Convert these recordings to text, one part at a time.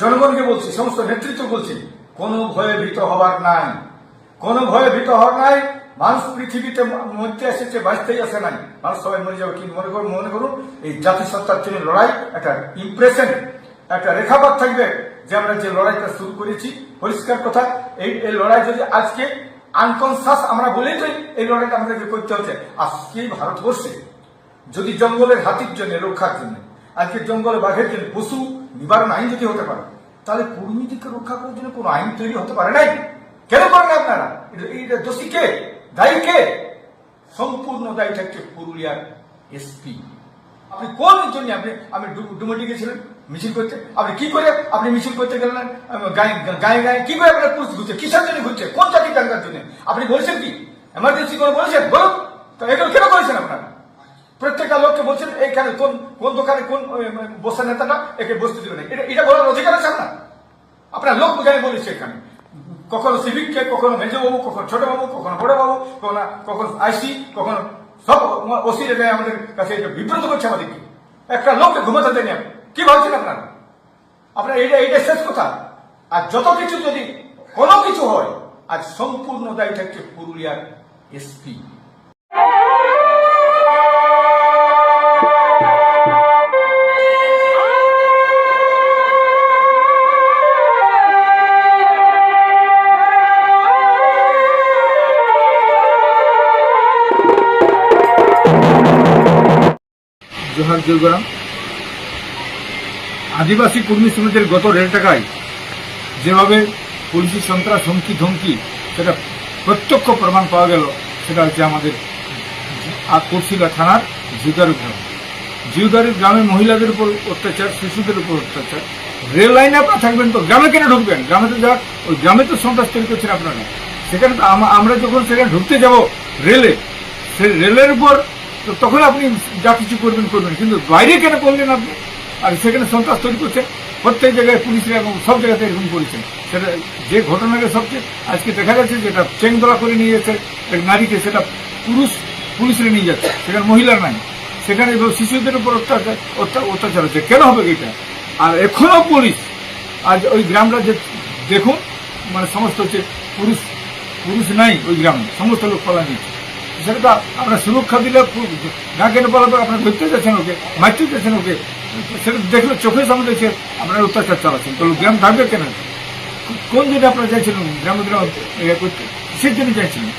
জনগণকে বলছি, সমস্ত নেতৃত্ব বলছি, কোনো ভয়ে ভীত হবার নাই। কোনো ভয়ে ভীত হওয়ার নাই। মানুষ পৃথিবীতে মরতে এসেছে, বাঁচতেই আসে নাই। মানুষ সবাই মরে যাবে কিন্তু মনে করুন মনে করুন, এই জাতিসত্তার জন্য লড়াই একটা ইমপ্রেশন একটা রেখাপাত থাকবে যে আমরা যে লড়াইটা শুরু করেছি। পরিষ্কার কথা, এই এই লড়াই যদি আজকে আনকনসাস আমরা বলেই তো এই লড়াইটা আমাদেরকে করতে হচ্ছে। আজকে ভারতবর্ষে যদি জঙ্গলের হাতির জন্য রক্ষার জন্য, আজকে জঙ্গলে বাঘের জন্য পশু নিবারণ আইন যদি হতে পারে, তাহলে কুর্মীদিকে রক্ষা করার জন্য কোনো আইন তৈরি হতে পারে নাই। কেন করেন আপনারা? এটা- দোষী কে? দায়ী কে? সম্পূর্ণ দায়ী থাকছে পুরুলিয়ার এসপি। আপনি কোন জন্য আপনি আপনি ডু- ডুমুরটি গেছিলেন মিছিল করতে? আপনি কি করে, আপনি মিছিল করতে গেলেন? গায়ে গায়ে কি করে আপনার পুলিশ ঘুরছে? কিসের জন্য ঘুরছে? কোন জাতি দাঙ্গার জন্য? আপনি বলেছেন কি? এমার্জেন্সি করে বলেছেন? বলুন। তো এগুলো কেন করেছেন আপনারা? প্রত্যেকটা লোককে বলছেন এইখানে কোন কোন দোকানে কোন ওই, বসার নেতাটা একে বসতে দিবে না। এটা এটা বলার অধিকার আছে আপনার? আপনার লোক বোঝাই বলেছে এখানে। কখনো সিভিককে কখনো মেজবাবু কখনো ছোটবাবু কখনো বড়বাবু কখনো কখনো আইসি কখনো সব ওসি রেখে আমাদের কাছে এটা বিব্রত করছে আমাদেরকে। একটা লোককে ঘুমাতে দেয়নি আপনি। কি ভাবছেন আপনারা? আপনার এইটা এইটা শেষ কথা। আর যত কিছু যদি কোনো কিছু হয় আজ সম্পূর্ণ দায়ী থাকছে পুরুলিয়ার এসপি। জয়গরাম আদিবাসী কর্মী সমিতির গত দেড় টাকায় যেভাবে পুলিশি সন্ত্রাস হুমকি ধমকি সেটা প্রত্যক্ষ প্রমাণ পাওয়া গেল, সেটা হচ্ছে আমাদের কুর্সিলা থানার জিউদার গ্রাম। জিউদারের গ্রামে মহিলাদের উপর অত্যাচার, শিশুদের উপর অত্যাচার। রেল লাইনে আপনারা থাকবেন তো, গ্রামে কেন ঢুকবেন? গ্রামে তো যা ওই গ্রামে তো সন্ত্রাস তৈরি করছেন আপনারা। সেখানে আমরা যখন সেখানে ঢুকতে যাব রেলে সে রেলের উপর তো তখন আপনি যা কিছু করবেন করবেন। কিন্তু বাইরে কেন করলেন আপনি? আর সেখানে সন্ত্রাস তৈরি করছেন প্রত্যেক জায়গায় পুলিশরা এবং সব জায়গাতে এরকম করেছেন সেটা যে ঘটনাটা সবচেয়ে আজকে দেখা যাচ্ছে যেটা চেন দলা করে নিয়ে যাচ্ছে এক নারীকে, সেটা পুরুষ পুলিশরা নিয়ে যাচ্ছে। সেখানে মহিলার নাই। সেখানে শিশুদের উপর অত্যাচার অত্যা- অত্যাচার হচ্ছে। কেন হবে এটা? আর এখনও পুলিশ, আজ ওই গ্রামটা যে দেখুন মানে সমস্ত হচ্ছে পুরুষ পুরুষ নাই ওই গ্রামে। সমস্ত লোক পালা নিচ্ছে সেটা তো আপনার সুরক্ষা দিলে না কেন পালাবে আপনার ধরতে যাচ্ছেন ওকে, মারতে যাচ্ছেন ওকে, সেটা দেখলে চোখের সামনে দেখে আপনার অত্যাচার চালাচ্ছেন। তো গ্রাম থাকবে কেন? কোন জন্য আপনারা চাইছিলেন গ্রাম গ্রাম করতে? জন্য চাইছিলেন।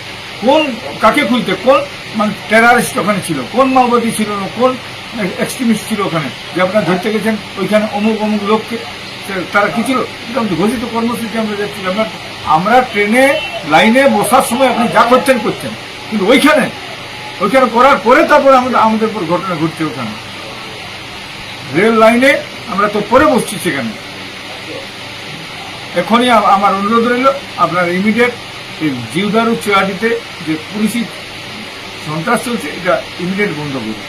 কোন, কাকে খুলতে? কোন মানে টেরারিস্ট ওখানে ছিল? কোন মাওবাদী ছিল? কোন এক্সট্রিমিস্ট ছিল ওখানে? যে আপনারা ধরতে গেছেন, ওইখানে অমুক অমুক লোককে তারা কি ছিল? ঘোষিত কর্মসূচি আমরা যাচ্ছিলাম আমরা ট্রেনে, লাইনে বসার সময় আপনি যা করছেন করছেন কিন্তু ওইখানে? ওইখানে করার পরে তারপরে আমাদের আমাদের উপর ঘটনা ঘটছে ওখানে। রেল লাইনে আমরা তো পরে বসছি সেখানে। এখনই আমার অনুরোধ রইল, আপনার ইমিডিয়েট এই জিউদারু চেয়ারটিতে যে পুলিশি সন্ত্রাস চলছে, এটা ইমিডিয়েট বন্ধ করুন।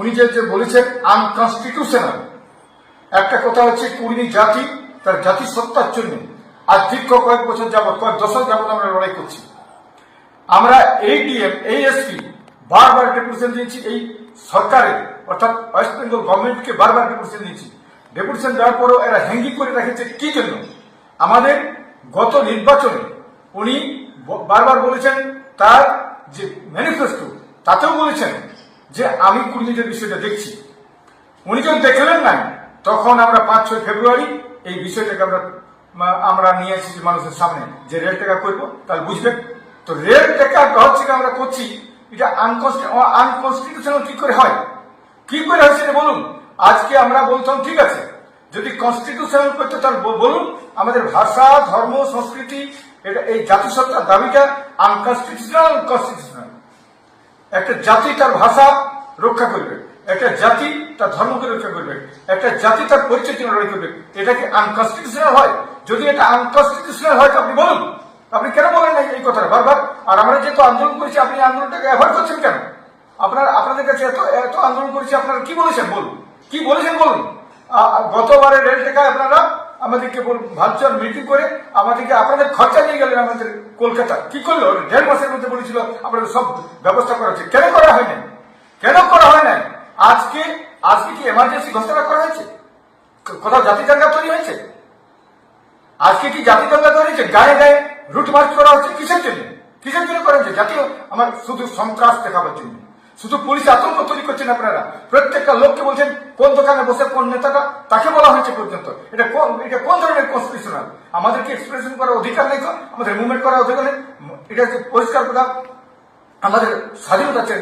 উনি যে বলেছেন আনকনস্টিটিউশনাল একটা কথা হচ্ছে কুড়ি জাতি, তার জাতি সত্তার জন্য। আজ দীর্ঘ কয়েক বছর যাবৎ, কয়েক দশক যাবৎ আমরা লড়াই করছি। আমরা এই ডিএম এই এসপি বারবার ডেপুটেশন দিয়েছি, এই সরকারের, অর্থাৎ ওয়েস্ট বেঙ্গল গভর্নমেন্টকে বারবার ডেপুটেশন দিয়েছি। ডেপুটেশন দেওয়ার পরও এরা হ্যাঙ্গি করে রেখেছে, কি জন্য? আমাদের গত নির্বাচনে উনি বারবার বলেছেন, তার যে ম্যানিফেস্টো তাতেও বলেছেন যে আমি কুর্মীদের বিষয়টা দেখছি। উনি যখন দেখলেন না তখন আমরা পাঁচ, ছয় ফেব্রুয়ারি এই বিষয়টাকে আমরা আমরা নিয়ে এসেছি মানুষের সামনে, যে রেল টাকা করব, তাহলে বুঝবেন তো রেল টাকা হচ্ছে আমরা করছি, এটা আনকনস্টিটিউশনাল কি করে হয়? কি করে হয় সেটা বলুন। আজকে আমরা বলতাম, ঠিক আছে, যদি কনস্টিটিউশনাল করতে তাহলে বলুন, আমাদের ভাষা, ধর্ম, সংস্কৃতি, এটা এই জাতিসত্তার দাবিটা আনকনস্টিটিউশনাল কনস্টিটিউশনাল একটা জাতি তার ভাষা রক্ষা করবে, একটা জাতি তার ধর্মকে রক্ষা করবে, একটা জাতি তার পরিচয় রক্ষা করবে। এটা কি আনকনস্টিটিউশনাল হয়? যদি এটা আনকনস্টিটিউশনাল হয় আপনি বলুন। আপনি কেন বলেন না এই কথাটা? বারবার। আর আমরা যেহেতু আন্দোলন করেছি, আপনি আন্দোলনটাকে অ্যাভয়েড করছেন কেন? আপনার, আপনাদের কাছে এত এত আন্দোলন করেছি, আপনারা কি বলেছেন বলুন? কি বলেছেন বলুন? গতবারে রেল টেকায় আপনারা আমাদেরকে ভার্চুয়াল মিটিং করে আমাদেরকে, আপনাদের খরচা নিয়ে গেলেন আমাদের কলকাতা। কি করল? দেড় মাসের মধ্যে বলেছিল, আপনাদের সব ব্যবস্থা করা হচ্ছে। কেন করা হয় নাই কেন করা হয় নাই? আজকে আজকে কি এমার্জেন্সি ঘোষণা করা হয়েছে? কোথাও জাতি দাঙ্গা তৈরি হয়েছে? আজকে কি জাতি তৈরি হয়েছে? গায়ে গায়ে রুট মার্চ করা হচ্ছে কিসের জন্য? কিসের জন্য করা হচ্ছে? জাতীয় আমার শুধু সন্ত্রাস দেখাবার জন্য। শুধু পুলিশ আতঙ্ক তৈরি করছেন আপনারা। প্রত্যেকটা লোককে বলছেন, কোন দোকানে বসে কোন নেতাটা, তাকে বলা হয়েছে পর্যন্ত। এটা কোন এটা কোন ধরনের কনস্টিটিউশনাল আমাদেরকে এক্সপ্রেশন করার অধিকার নেই তো? আমাদের মুভমেন্ট করার অধিকার নেই? এটা হচ্ছে পরিষ্কার কথা। আমাদের স্বাধীনতা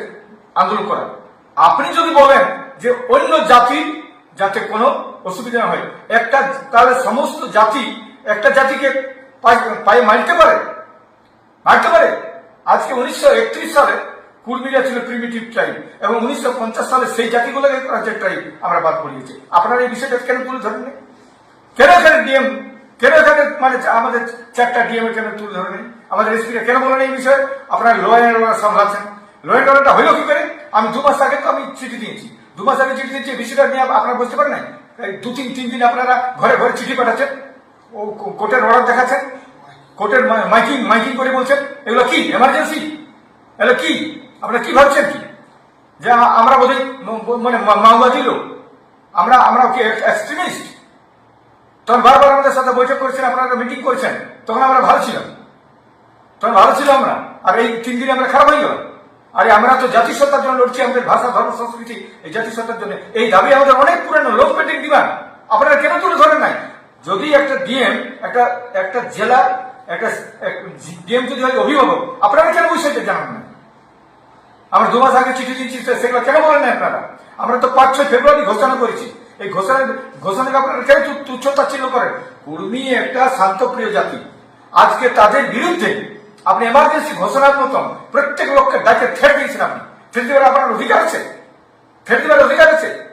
আন্দোলন করা। আপনি যদি বলেন যে অন্য জাতি, যাতে কোনো অসুবিধা না হয়, একটা তাহলে সমস্ত জাতি, একটা জাতিকে পায়ে- মারতে পারে মারতে পারে। আজকে উনিশশো একত্রিশ সালে কুর্মিরা ছিল প্রিমিটিভ ট্রাইব এবং উনিশশো পঞ্চাশ সালে সেই জাতিগুলোকে রাজ্যের ট্রাইব আমরা বাদ পড়িয়েছি। আপনারা এই বিষয়টা কেন তুলে ধরেননি কেন এখানে ডিএম কেন এখানে মানে আমাদের চারটা ডিএম কেন তুলে ধরেনি আমাদের এসপিকে কেন বলেন এই বিষয়ে? আপনারা ল অ্যান্ড অর্ডার সামলাচ্ছেন। ল অ্যান্ড অর্ডারটা হইল কি করে? আমি দু মাস আগে তো আমি চিঠি দিয়েছি। দু মাস আগে চিঠি দিয়েছি বিষয়টা নিয়ে আপনারা বুঝতে পারেন না দু তিন তিন দিন আপনারা ঘরে ঘরে চিঠি পাঠাচ্ছেন। ও কোর্টের অর্ডার দেখাচ্ছেন? কোর্টের মাইকিং মাইকিং করে বলছেন, এগুলো কি? এমার্জেন্সি? এগুলো কি? আপনারা কি ভাবছেন কি? যে আমরা বোধহয় মানে মাওবাদী লোক। আমরা আমরা কি এক্সট্রিমিস্ট তখন বারবার আমাদের সাথে বৈঠক করেছেন, আপনারা মিটিং করেছেন। তখন আমরা ভালো ছিলাম। তখন ভালো ছিল আমরা। আর এই তিন দিনে আমরা খারাপ হয়ে গেলাম। আরে আমরা তো জাতিসত্তার জন্য লড়ছি, আমাদের ভাষা, ধর্ম, সংস্কৃতি, এই জাতিসত্তার জন্য। এই দাবি আমাদের অনেক পুরানো লোক পেন্টিং দিবান আপনারা কেন তুলে ধরেন নাই? যদি একটা ডিএম, একটা একটা জেলার একটা ডিএম যদি হয় অভিভাবক, আপনারা কেন বিষয়টা জানান না? আমরা দু মাস আগে চিঠি দিচ্ছি সেগুলো কেন বলেন না আপনারা? আমরা তো পাঁচ ছয় ফেব্রুয়ারি ঘোষণা করেছি। এই ঘোষণা, ঘোষণাকে আপনারা কেন তু- তুচ্ছ তাচ্ছিল্য করেন? কুর্মী একটা শান্তপ্রিয় জাতি। আজকে তাদের বিরুদ্ধে আপনি এমার্জেন্সি ঘোষণার মতন প্রত্যেক লোককে ডাকে ঠেট দিয়েছেন আপনি। ঠেট দেওয়ার আপনার অধিকার আছে? ঠেট দেওয়ার অধিকার আছে?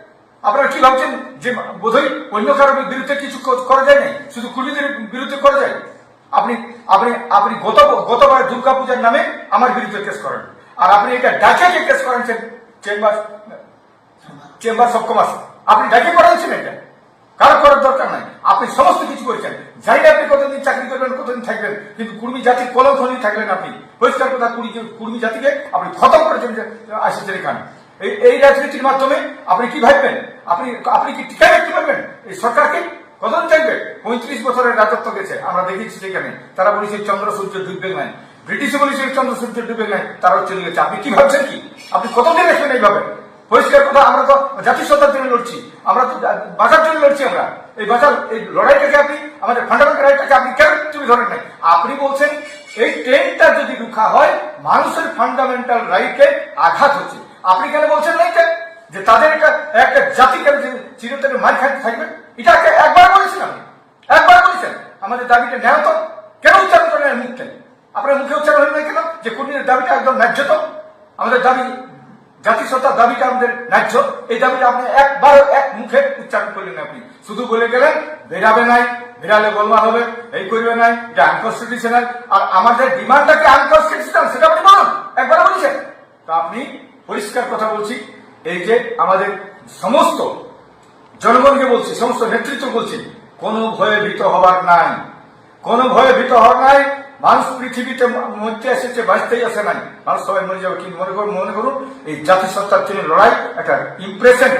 আপনারা কি ভাবছেন যে বোধহয় অন্য কারোর বিরুদ্ধে কিছু করা যায় না শুধু কুর্মীদের বিরুদ্ধে করা যায়? আপনি আপনি আপনি গত, গতবার দুর্গা পূজার নামে আমার বিরুদ্ধে কেস করেন। আর আপনি এটা ডাকে কেস করেন চেম্বার চেম্বার অফ কমার্স আপনি ডাকে করাচ্ছেন এটা? কারও করার দরকার নাই। আপনি সমস্ত কিছু করেছেন। জানি আপনি কতদিন চাকরি করবেন, কতদিন থাকবেন, কিন্তু কুর্মী জাতির কলঙ্ক নিয়ে থাকবেন আপনি। পরিষ্কার কথা, কুড়ি, কুর্মী জাতিকে আপনি খতম করেছেন আসেছেন এখানে। এই এই রাজনীতির মাধ্যমে আপনি কি ভাববেন? আপনি আপনি কি টিকা রাখতে পারবেন? এই সরকারকে কতদিন থাকবে পঁয়ত্রিশ বছরের রাজত্ব গেছে। আমরা দেখেছি সেখানে। তারা বলেছে চন্দ্র সূর্য ডুববে নাই ব্রিটিশ বলেছে চন্দ্র সূর্য ডুবে নাই তারাও চলে গেছে। আপনি কি ভাবছেন কি? আপনি কতদিন রাখবেন এইভাবে? পরিষ্কার কথা, আমরা তো জাতিসত্তার জন্য লড়ছি। আমরা তো বাঁচার জন্য লড়ছি আমরা। এই বাঁচার, এই লড়াইটাকে আপনি আমাদের ফান্ডামেন্টাল রাইটটাকে আপনি কেন তুমি ধরেন নাই? আপনি বলছেন, এই ট্রেনটা যদি রুখা হয়, মানুষের ফান্ডামেন্টাল রাইটে আঘাত হচ্ছে। আপনি কেন বলছেন না এটা? যে তাদের একটা একটা জাতি কেন যে চিরতরে মার খাইতে থাকবে, এটাকে একবার বলেছেন আপনি। একবার বলেছেন। আমাদের দাবিটা ন্যায় কেন উচ্চারণ করেন মুখ আপনার মুখে উচ্চারণ হল না কেন? যে কর্মীদের দাবিটা একদম ন্যায্য তো। আমাদের দাবি, জাতিসত্তার দাবিটা আমাদের ন্যায্য। এই দাবিটা আপনি একবার এক মুখে উচ্চারণ করলেন আপনি। শুধু বলে গেলেন, বেরাবে নাই বেরালে গোলমাল হবে, এই করবে নাই, এটা আনকনস্টিটিউশনাল আর আমাদের ডিমান্ডটাকে আনকনস্টিটিউশনাল সেটা আপনি বলুন। একবার বলেছেন। তা আপনি পরিষ্কার কথা বলছি। এই যে আমাদের সমস্ত জনগণকে বলছি, সমস্ত নেতৃত্ব বলছি, কোনো ভয়ে ভীত হবার নাই। কোনো ভয়ে ভীত হওয়ার নাই। মানুষ পৃথিবীতে মরতে এসেছে, বাঁচতেই আসে নাই। মানুষ সবাই মরে যাবে কিন্তু মনে করুন মনে করুন, এই জাতিসত্তার তিনি লড়াই, একটা ইমপ্রেশন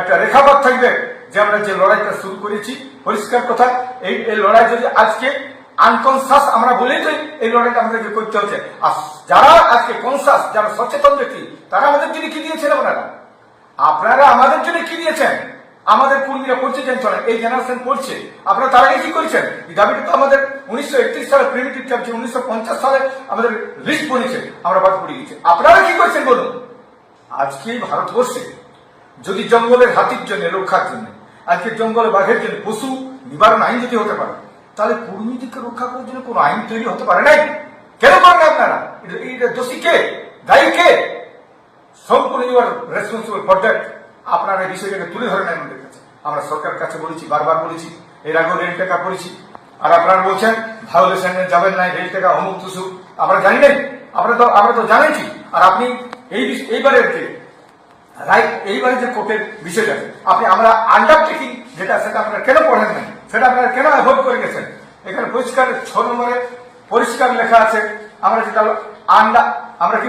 একটা রেখাপাত থাকবে যে আমরা যে লড়াইটা শুরু করেছি। পরিষ্কার কথা, এই এই লড়াই যদি আজকে আনকনসাস আমরা বলি তো এই লড়াইটা আমাদেরকে করতে হচ্ছে। আর যারা আজকে কনসাস যারা সচেতন ব্যক্তি, তারা আমাদের জন্য কি দিয়েছেন আপনারা? আপনারা আমাদের জন্য কি দিয়েছেন? আমাদের কর্মীরা পড়ছে জানতো না এই জেনারেশন করছে। আপনারা তার আগে কি করেছেন? এই দাবিটা তো আমাদের উনিশশো একত্রিশ সালে প্রিমিটিভ চাপছে উনিশশো পঞ্চাশ সালে আমাদের লিস্ট বনেছে আমরা বাদ পড়ে গেছি। আপনারা কি করছেন বলুন? আজকে ভারতবর্ষে যদি জঙ্গলের হাতির জন্য, রক্ষার জন্য, আজকে জঙ্গলে বাঘের জন্য পশু নিবারণ আইন যদি হতে পারে, তাহলে কর্মীদেরকে রক্ষা করার জন্য কোনো আইন তৈরি হতে পারে নাই? কেন করেন আপনারা? এটা দোষী কে? দায়ী কে? সম্পূর্ণ you are responsible for that আপনারা এই বিষয়টাকে তুলে ধরেন আমাদের কাছে। আমরা সরকারের কাছে বলেছি, বারবার বলেছি, এর আগেও রেল টাকা করেছি আর আপনারা বলছেন ভায়োলেশনে যাবেন না, রেল টাকা অমুক তুসুক আমরা জানি নাই। আমরা তো আমরা তো জানাইছি আর আপনি এই এইবারের যে রাইট এইবারে যে কোর্টের বিষয়টা, আপনি আমরা আন্ডারটেকিং যেটা, সেটা আপনারা কেন পড়েন নাই? সেটা আপনারা কেন অ্যাভয়েড করে গেছেন? এখানে পরিষ্কার, ছ নম্বরে পরিষ্কার লেখা আছে। আমরা যেটা আন্ডা আমরা কি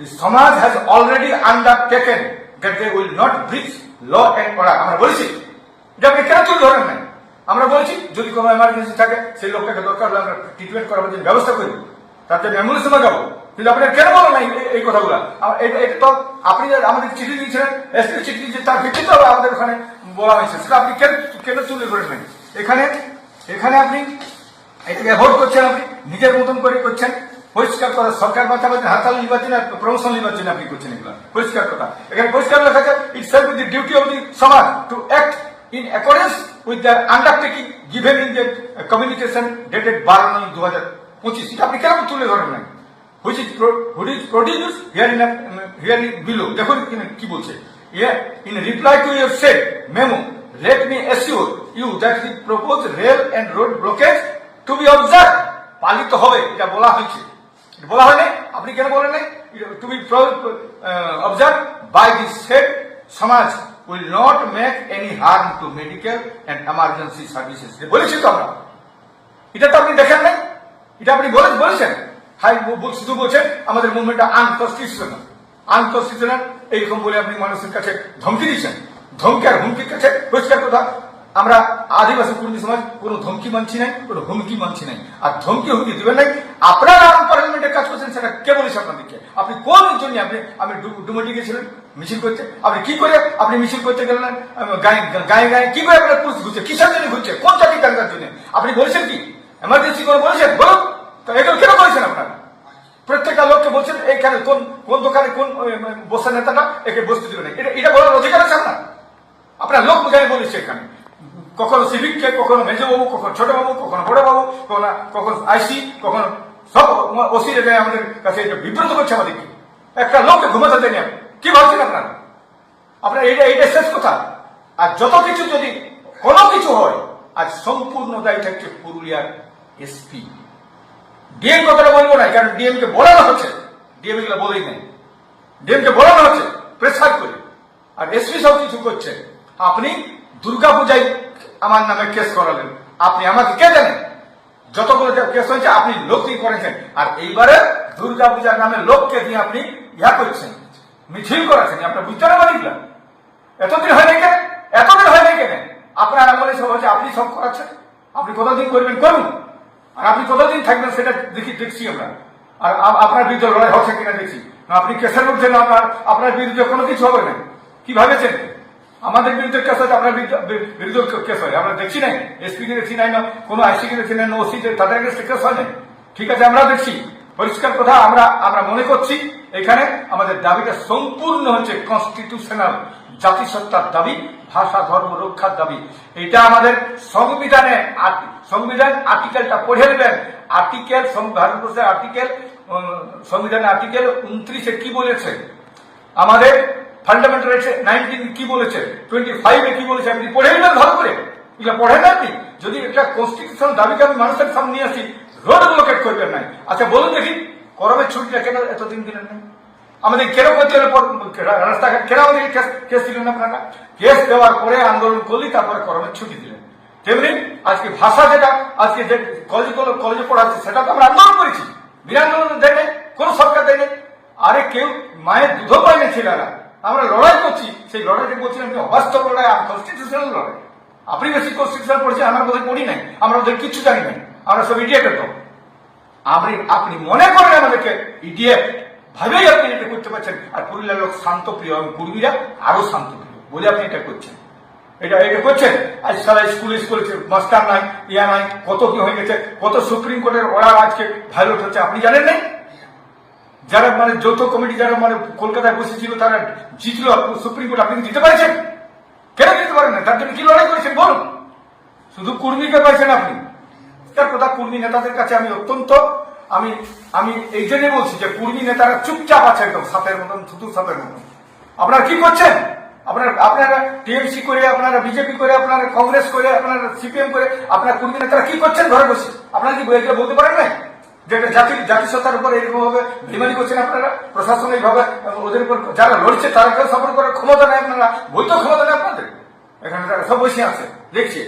the সমাজ has already undertaken that they will not breach law and order. আমরা বলেছি, যে আপনি কেন তুলে ধরেন নাই? আমরা বলেছি, যদি কোনো এমার্জেন্সি থাকে, সেই লোকটাকে দরকার হলে আমরা ট্রিটমেন্ট করার জন্য ব্যবস্থা করি। তার জন্য অ্যাম্বুলেন্সে লাগাবো কিন্তু আপনার কেন বলো না এই- কথাগুলো? এটা এটা তো আপনি আমাদের চিঠি দিয়েছিলেন এসপি চিঠি দিয়েছে, তার ভিত্তিতে আমাদের ওখানে বলা হয়েছে। সেটা আপনি কেন কেন তুলে ধরেন নাই? এখানে এখানে আপনি এটাকে অ্যাভয়েড করছেন, আপনি নিজের মতন করে করছেন। পরিষ্কার কথা সরকার মাথাবাজি হাতাল নির্বাচন আর প্রমোশন নির্বাচন আপনি করছেন এগুলো। পরিষ্কার কথা। এখানে পরিষ্কার লেখা আছে it self the duty of the সমাজ to act in accordance with the undertaking given in the communication dated বারো নয় দু হাজার পঁচিশ। এটা আপনি কেন তুলে ধরেন না which is pro, is is here in here in below দেখুন কি- বলছে। In reply reply to set memo let me me you that that the rail and road road to be observed পালিত হবে। এটা বলা হয়েছে। বলা হয়নি? আপনি কেন বলেন নাই? To be observe by the set সমাজ will not make any harm to medical and emergency services বলেছি তো আমরা। এটা তো আপনি দেখেন নাই? এটা আপনি বলে, বলেছেন। হাই শুধু বলছেন, আমাদের মুভমেন্টটা আনকনস্টিটিউশনাল আনকনস্টিটিউশনাল এইরকম বলে আপনি মানুষের কাছে ধমকি দিচ্ছেন। ধমকি আর হুমকির কাছে পরিষ্কার কথা আমরা আদিবাসী কর্মী সমাজ কোনো ধমকি মানছি নাই, কোনো হুমকি মানছি নাই। আর ধমকি হুমকি দিবেন নাই, আপনারা আর্ম পার্লামেন্টের কাজ করছেন, সেটা কে বলেছে আপনাদেরকে। আপনি কোন জন্য আপনি ডু- ডুমুটি গেছিলেন, মিছিল করতে? আপনি কি করে আপনি মিছিল করতে গেলেন গায়ে গায়ে গায়ে কি করে আপনার পুলিশ ঘুরছে? কিসের জন্য ঘুরছে? কোন চাকরি কাজের জন্য? আপনি বলেছেন কি? এমার্জেন্সি করে বলেছেন? বলুন। তো এগুলো কেন বলেছেন আপনারা? প্রত্যেকটা লোককে বলছেন, এইখানে কোন কোন দোকানে কোন বসার নেতাটা একে বসতে দেবে না। এটা এটা বলার অধিকার আছে আপনার? আপনার লোক বোঝাই বলেছে এখানে। কখনো সিভিককে, কখনো মেজবাবু, কখনো ছোটবাবু, কখনো বড়বাবু, কখনো কখনো আইসি, কখনো সব ওসি রেখে আমাদের কাছে এটা বিব্রত করছে আমাদেরকে। একটা লোককে ঘুমাতে দেয়নি। কি ভাবছেন আপনারা? আপনার এইটা এইটা শেষ কথা। আর যত কিছু যদি কোনো কিছু হয়, আজ সম্পূর্ণ দায়ী থাকছে পুরুলিয়ার এসপি। ডিএম কথাটা বলব না কারণ ডিএম কে বলানো হচ্ছে। ডিএম এগুলো বলেই নাই। ডিএম কে বলানো হচ্ছে, প্রেসার করে। আর এসপি সব কিছু করছে। আপনি দুর্গা পূজায় আমার নামে কেস করালেন। আপনি আমাকে কে জানেন? যতগুলো কেস হয়েছে, আপনি লোক দিয়ে করেছেন। আর এইবারে দুর্গা পূজার নামে লোককে দিয়ে আপনি ইয়া করছেন, মিছিল করাচ্ছেন আপনার বুঝতে না। পারিলা এতদিন হয় নাই কেন? এতদিন হয় নাই কেন? আপনার আমলে সব হচ্ছে আপনি সব করাচ্ছেন। আপনি কতদিন করবেন, করুন। আর আপনি কতদিন থাকবেন সেটা দেখি, দেখছি আমরা। আর আপনার বিরুদ্ধে লড়াই হচ্ছে কিনা দেখছি আপনি কেসের উঠছেন আপনার আপনার বিরুদ্ধে কোনো কিছু হবে না। কি ভাবেছেন? আমাদের বিরুদ্ধে কেস হয় আপনার বিরুদ্ধে কেস হয়। আমরা দেখছি নাই। এসপি কে দেখছি নাই না, কোনো আইসি কে দেখছি নাই না ওসি তাদের কেস হয় নাই। ঠিক আছে আমরা দেখছি। পরিষ্কার কথা, আমরা আমরা মনে করছি, এখানে আমাদের দাবিটা সম্পূর্ণ হচ্ছে কনস্টিটিউশনাল জাতিসত্তার দাবি, ভাষা, ধর্ম, রক্ষার দাবি। এটা আমাদের সংবিধানে সংবিধান আর্টিকেলটা পড়ে নেবেন। আর্টিকেল ভারতবর্ষের আর্টিকেল সংবিধানের আর্টিকেল উনত্রিশে কি বলেছে? আমাদের ফান্ডামেন্টাল রাইটস নাইনটিন কি বলেছে? টোয়েন্টি ফাইভে কি বলেছে? আপনি পড়ে নেবেন ভালো করে। এগুলো পড়ে না। আপনি যদি একটা কনস্টিটিউশন দাবিকে আমি মানুষের সামনে নিয়ে আসি রোড ব্লকেট করবেন নাই। আচ্ছা বলুন দেখি করমের ছুটিটা কেন এতদিন দিলেন না? আমাদের কেন হলো পর- রাস্তাঘাট কেন আমাদের কেস দিলেন আপনারা? কেস দেওয়ার পরে আন্দোলন করলি তারপরে করমের ছুটি দিলেন। তেমনি আজকে ভাষা যেটা, আজকে যে কলেজে কলেজে পড়াচ্ছে, সেটা তো আমরা আন্দোলন করেছি। বিনা আন্দোলন দেয় নাই কোন সরকার দেয় নাই আরে কেউ মায়ের দুধও পায় না ছেলেরা। আমরা লড়াই করছি, সেই লড়াইটা বলছি আমি অবাস্তব লড়াই কনস্টিটিউশনাল লড়াই। আপনি বেশি কনস্টিটিউশনাল পড়ছেন, আমার বোধহয় পড়ি নাই, আমরা ওদের কিচ্ছু জানি নাই, আমরা সব ইডিয়েটের তো আপনি আপনি মনে করেন আমাদেরকে ইডিয়েট ভাবেই আপনি এটা করতে পারছেন, আর পুরুলিয়ার লোক শান্ত প্রিয়, এবং কুর্মীরা আরও শান্ত প্রিয়, বলে আপনি এটা করছেন। এটা এটা করছেন? আজ সারা স্কুল স্কুল মাস্টার নাই, ইয়া নাই, কত কি হয়ে গেছে, কত সুপ্রিম কোর্টের অর্ডার আজকে ভাইলেট হচ্ছে, আপনি জানেন নাই? যারা মানে যৌথ কমিটি যারা মানে কলকাতায় বসেছিল, তারা জিতলো। সুপ্রিম কোর্ট আপনি দিতে পারছেন? কেন দিতে পারেন না? তার জন্য কি লড়াই করেছেন? বলুন। শুধু কুর্মীকে পাইছেন আপনি। তার কথা কুর্মী নেতাদের কাছে আমি অত্যন্ত, আমি আমি এই জন্যই বলছি যে কুর্মী নেতারা চুপচাপ আছে একদম সাপের মতন, থুতু সাপের মতন। আপনারা কি করছেন? আপনারা আপনারা টিএমসি করে, আপনারা বিজেপি করে, আপনারা কংগ্রেস করে, আপনারা সিপিএম করে, আপনারা কুর্মী নেতারা কি করছেন ঘরে বসে? আপনারা কি বলতে পারেন না যে একটা জাতির জাতিসত্তার উপর এরকম ভাবে বেমানি করছেন আপনারা প্রশাসনিক ভাবে ওদের উপর যারা লড়ছে তারা সফর করার ক্ষমতা নেই আপনারা, বৈধ ক্ষমতা নেই আপনাদের। এখানে তারা সব বসে আছে, দেখছি।